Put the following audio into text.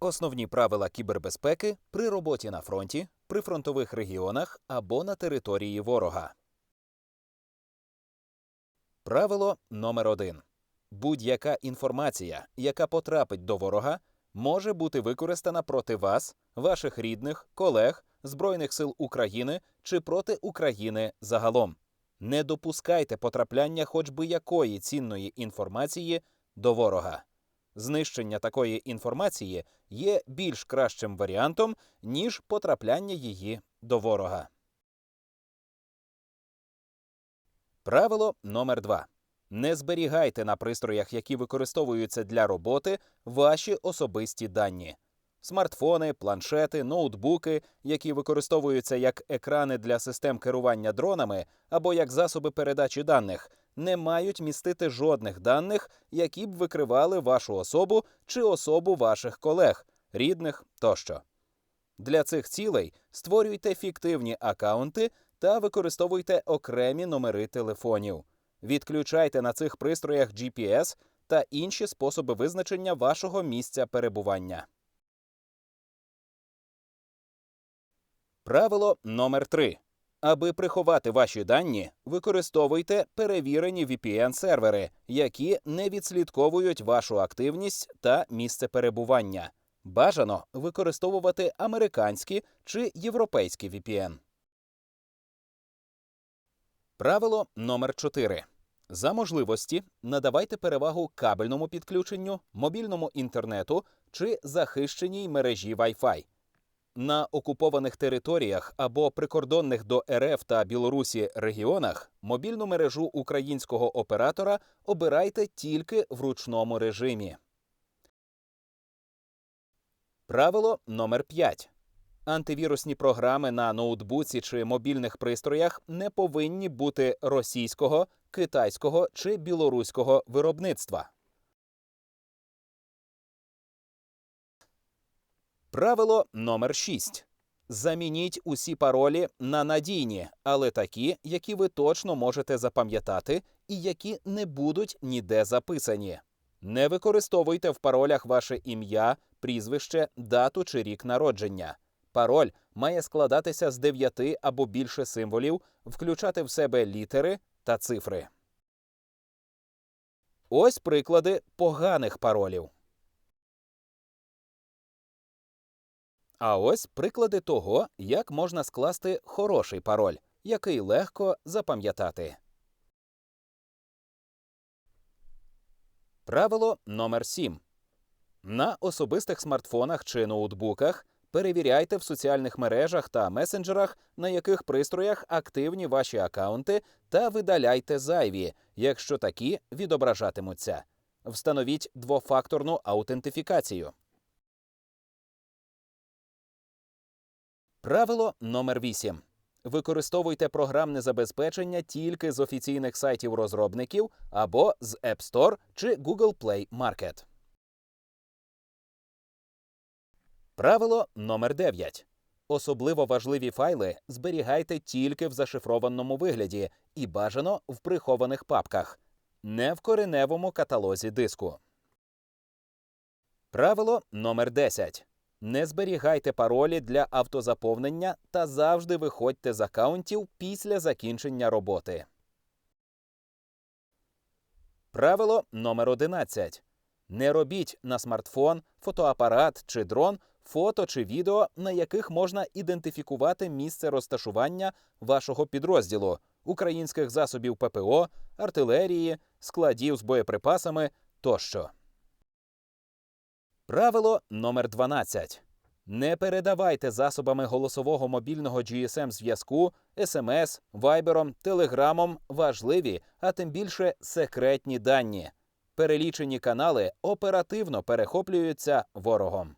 Основні правила кібербезпеки при роботі на фронті, при фронтових регіонах або на території ворога. Правило номер 1 Будь-яка інформація, яка потрапить до ворога, може бути використана проти вас, ваших рідних, колег, Збройних сил України чи проти України загалом. Не допускайте потрапляння хоч би якої цінної інформації до ворога. Знищення такої інформації є більш кращим варіантом, ніж потрапляння її до ворога. Правило номер 2 Не зберігайте на пристроях, які використовуються для роботи, ваші особисті дані. Смартфони, планшети, ноутбуки, які використовуються як екрани для систем керування дронами або як засоби передачі даних, не мають містити жодних даних, які б викривали вашу особу чи особу ваших колег, рідних тощо. Для цих цілей створюйте фіктивні акаунти та використовуйте окремі номери телефонів. Відключайте на цих пристроях GPS та інші способи визначення вашого місця перебування. Правило номер 3 Аби приховати ваші дані, використовуйте перевірені VPN-сервери, які не відслідковують вашу активність та місце перебування. Бажано використовувати американські чи європейські VPN. Правило номер 4 За можливості надавайте перевагу кабельному підключенню, мобільному інтернету чи захищеній мережі Wi-Fi. На окупованих територіях або прикордонних до РФ та Білорусі регіонах мобільну мережу українського оператора обирайте тільки в ручному режимі. Правило номер 5. Антивірусні програми на ноутбуці чи мобільних пристроях не повинні бути російського, китайського чи білоруського виробництва. Правило номер 6. Замініть усі паролі на надійні, але такі, які ви точно можете запам'ятати і які не будуть ніде записані. Не використовуйте в паролях ваше ім'я, прізвище, дату чи рік народження. Пароль має складатися з 9 або більше символів, включати в себе літери та цифри. Ось приклади поганих паролів. А ось приклади того, як можна скласти хороший пароль, який легко запам'ятати. Правило номер 7. На особистих смартфонах чи ноутбуках перевіряйте в соціальних мережах та месенджерах, на яких пристроях активні ваші акаунти, та видаляйте зайві, якщо такі відображатимуться. Встановіть двофакторну аутентифікацію. Правило номер 8. Використовуйте програмне забезпечення тільки з офіційних сайтів розробників або з App Store чи Google Play Market. Правило номер 9. Особливо важливі файли зберігайте тільки в зашифрованому вигляді і бажано в прихованих папках, не в кореневому каталозі диску. Правило номер 10. Не зберігайте паролі для автозаповнення та завжди виходьте з акаунтів після закінчення роботи. Правило номер 11. Не робіть на смартфон, фотоапарат чи дрон фото чи відео, на яких можна ідентифікувати місце розташування вашого підрозділу, українських засобів ППО, артилерії, складів з боєприпасами тощо. Правило номер 12. Не передавайте засобами голосового мобільного GSM зв'язку, SMS, Вайбером, Телеграмом важливі, а тим більше секретні дані. Перелічені канали оперативно перехоплюються ворогом.